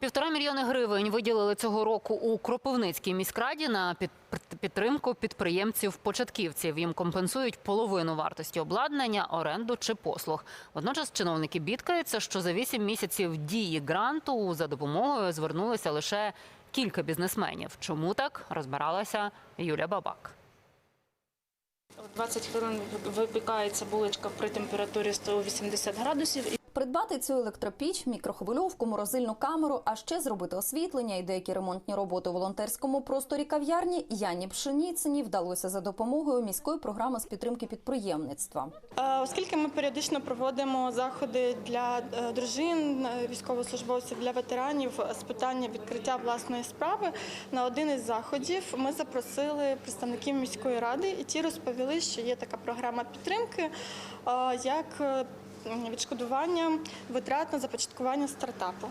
Півтора мільйони гривень виділили цього року у Кропивницькій міськраді на підтримку підприємців-початківців. Їм компенсують половину вартості обладнання, оренду чи послуг. Водночас чиновники бідкаються, що за вісім місяців дії гранту за допомогою звернулися лише кілька бізнесменів. Чому так розбиралася Юля Бабак. 20 хвилин випікається булочка при температурі 180 градусів. Придбати цю електропіч, мікрохвильовку, морозильну камеру, а ще зробити освітлення і деякі ремонтні роботи у волонтерському просторі кав'ярні Яні Пшеніцині вдалося за допомогою міської програми з підтримки підприємництва. Е, Оскільки ми періодично проводимо заходи для е, дружин, е, військовослужбовців, для ветеранів з питання відкриття власної справи, на один із заходів ми запросили представників міської ради, і ті розповіли, що є така програма підтримки, як відшкодування витрат на започаткування стартапу.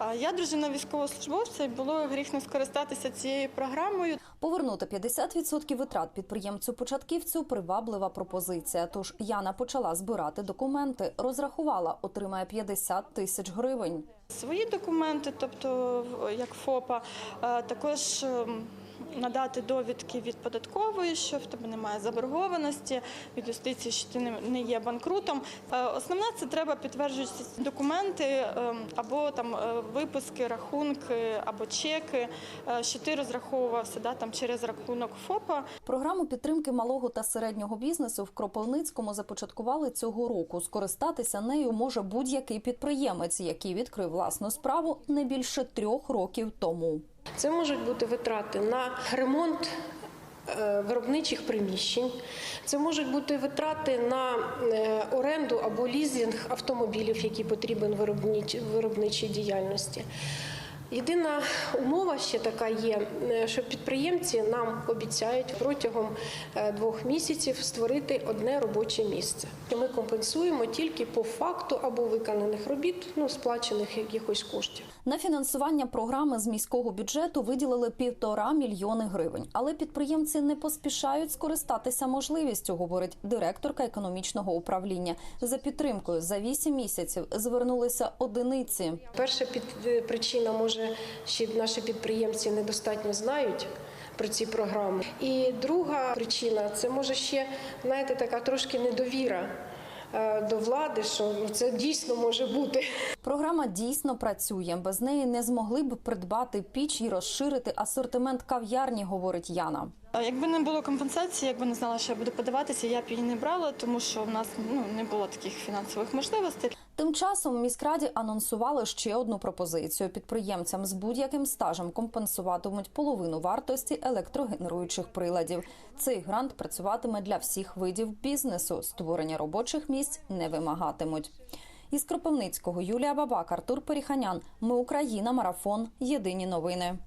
Е, Я дружина військовослужбовця, і було гріх не скористатися цією програмою. Повернути 50% витрат підприємцю-початківцю приваблива пропозиція. Тож Яна почала збирати документи, розрахувала, отримає 50 тисяч гривень. Свої документи, тобто як ФОПа, е, також ем, надати довідки від податкової, що в тебе немає заборгованості, від юстиції, що ти не- є банкрутом. Е, Основне це треба підтверджуючи документи ем, або там е, виписки, рахунки або чеки, е, що ти розраховувався да, там через рахунок ФОПа. Програму підтримки малого та середнього бізнесу в Кропивницькому започаткували цього року. Скористатися нею може будь-який підприємець, який відкрив власну справу не більше трьох років тому. Це можуть бути витрати на ремонт е, виробничих приміщень, це можуть бути витрати на е, оренду або лізинг автомобілів, які потрібен виробнич- виробничій діяльності. Єдина умова ще така є, е, що підприємці нам обіцяють протягом е, двох місяців створити одне робоче місце. Ми компенсуємо тільки по факту або виконаних робіт, ну сплачених якихось коштів. На фінансування програми з міського бюджету виділили півтора мільйони гривень. Але підприємці не поспішають скористатися можливістю, говорить директорка економічного управління. За підтримкою за вісім місяців звернулися одиниці. Перша під, е, причина може, що наші підприємці недостатньо знають про ці програми. І друга причина це може ще знаєте, така трошки недовіра е, до влади, що ну, це дійсно може бути. Програма дійсно працює. Без неї не змогли б придбати піч і розширити асортимент кав'ярні, говорить Яна. Якби не було компенсації, якби не знала, що я буду подаватися, я б її не брала, тому що в нас ну не було таких фінансових можливостей. Тим часом в міськраді анонсували ще одну пропозицію. Підприємцям з будь-яким стажем компенсуватимуть половину вартості електрогенеруючих приладів. Цей грант працюватиме для всіх видів бізнесу. Створення робочих місць не вимагатимуть. Із Кропивницького Юлія Бабак, Артур Періханян. Ми Україна. Марафон. Єдині новини.